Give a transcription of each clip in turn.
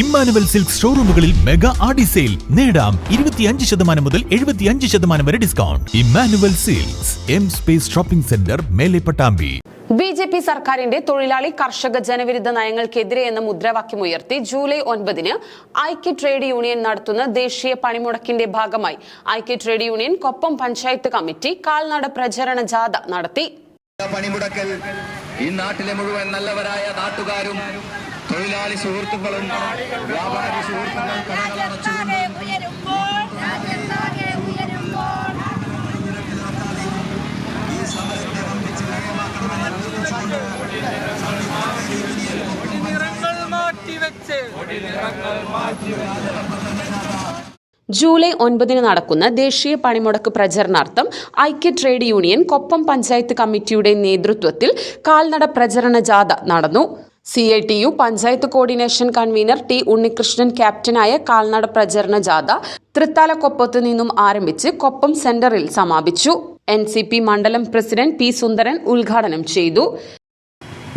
Emmanuel silk ഷോറൂമുകളിൽ mega Aadi sale. നേടാം ഇരുപത്തിയഞ്ച് ശതമാനം മുതൽ എഴുപത്തിയഞ്ച് ശതമാനം വരെ discount Emmanuel silks M space shopping centre മേലെ പട്ടാമ്പി. ബി ജെ പി സർക്കാരിന്റെ തൊഴിലാളി കർഷക ജനവിരുദ്ധ നയങ്ങൾക്കെതിരെ എന്ന മുദ്രാവാക്യം ഉയർത്തി ജൂലൈ ഒൻപതിന് ഐക്യ ട്രേഡ് യൂണിയൻ നടത്തുന്ന ദേശീയ പണിമുടക്കിന്റെ ഭാഗമായി ഐക്യ trade union Koppam panchayat committee കാൽനട പ്രചരണ ജാഥ നടത്തി. പണിമുടക്കൽ ഈ നാട്ടിലെ മുഴുവൻ നല്ലവരായ നാട്ടുകാരും തൊഴിലാളി സുഹൃത്തുക്കളും വ്യാപാരി സുഹൃത്തുക്കളും ജൂലൈ ഒൻപതിന് നടക്കുന്ന ദേശീയ പണിമുടക്ക് പ്രചരണാർത്ഥം ഐക്യ ട്രേഡ് യൂണിയൻ കൊപ്പം പഞ്ചായത്ത് കമ്മിറ്റിയുടെ നേതൃത്വത്തിൽ കാൽനട പ്രചരണ ജാഥ നടന്നു. C I T U panchayat coordination convener T Unnikrishnan ക്യാപ്റ്റനായ കാൽനട പ്രചരണ ജാഥ തൃത്താലക്കൊപ്പത്ത് നിന്നും ആരംഭിച്ച് കൊപ്പം സെന്ററിൽ സമാപിച്ചു. എൻ സി പി മണ്ഡലം പ്രസിഡന്റ് പി സുന്ദരൻ ഉദ്ഘാടനം ചെയ്തു.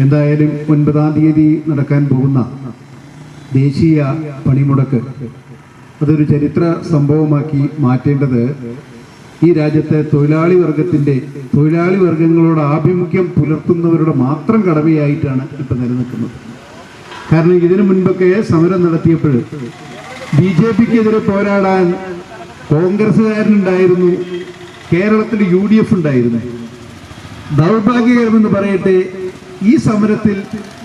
എന്തായാലും ഒൻപതാം തീയതി നടക്കാൻ പോകുന്ന ദേശീയ പണിമുടക്ക്. അതൊരു ചരിത്ര സംഭവമാക്കി മാറ്റേണ്ടത് ഈ രാജ്യത്തെ തൊഴിലാളി വർഗത്തിന്റെ തൊഴിലാളി വർഗങ്ങളോട് ആഭിമുഖ്യം പുലർത്തുന്നവരുടെ മാത്രം കടമയായിട്ടാണ് ഇപ്പൊ നിലനിൽക്കുന്നത്. കാരണം ഇതിനു മുൻപൊക്കെ സമരം നടത്തിയപ്പോൾ ബി ജെ പിക്കെതിരെ പോരാടാൻ കോൺഗ്രസ്സുകാരനുണ്ടായിരുന്നു കേരളത്തിൽ യു ഡി എഫ് ഉണ്ടായിരുന്നു. ദൗർഭാഗ്യകരമെന്ന് പറയട്ടെ ഈ സമരത്തിൽ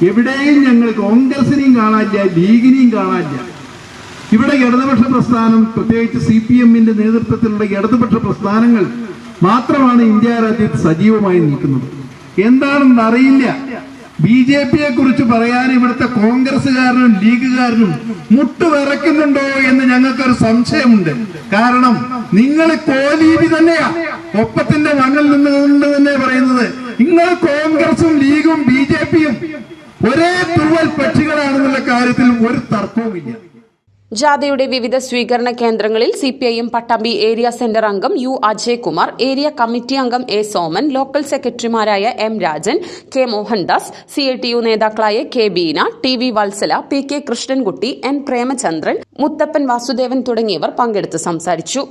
എവിടെയും ഞങ്ങൾ കോൺഗ്രസിനെയും കാണാനില്ല ലീഗിനെയും കാണാനില്ല. ഇവിടെ ഇടതുപക്ഷ പ്രസ്ഥാനം പ്രത്യേകിച്ച് സി പി എമ്മിന്റെ നേതൃത്വത്തിലുള്ള ഇടതുപക്ഷ പ്രസ്ഥാനങ്ങൾ മാത്രമാണ് ഇന്ത്യ രാജ്യത്ത് സജീവമായി നിൽക്കുന്നത്. എന്താണെന്ന് അറിയില്ല. ബി ജെ പിയെ കുറിച്ച് പറയാൻ ഇവിടുത്തെ കോൺഗ്രസ്സുകാരനും ലീഗുകാരനും മുട്ടുവിറയ്ക്കുന്നുണ്ടോ എന്ന് ഞങ്ങൾക്കൊരു സംശയമുണ്ട്. കാരണം നിങ്ങൾ കോലീപി തന്നെയാ. ഒപ്പത്തിന്റെ മണ്ണിൽ നിന്നുകൊണ്ട് തന്നെ പറയുന്നത്. നിങ്ങൾ കോൺഗ്രസും ലീഗും ബി ജെ പിയും ഒരേ തുവൽ പക്ഷികളാണെന്നുള്ള കാര്യത്തിൽ ഒരു തർക്കവുമില്ല. ജാഥയുടെ വിവിധ സ്വീകരണ കേന്ദ്രങ്ങളിൽ C P I M Pattambi area centre അംഗം യു അജയ്കുമാർ ഏരിയ കമ്മിറ്റി അംഗം എ സോമൻ ലോക്കൽ സെക്രട്ടറിമാരായ M Rajan K Mohandas C I T U നേതാക്കളായ K Beena T V Vatsala P K Krishnankutty N Premachandran Muthappan Vasudevan തുടങ്ങിയവർ പങ്കെടുത്ത് സംസാരിച്ചു.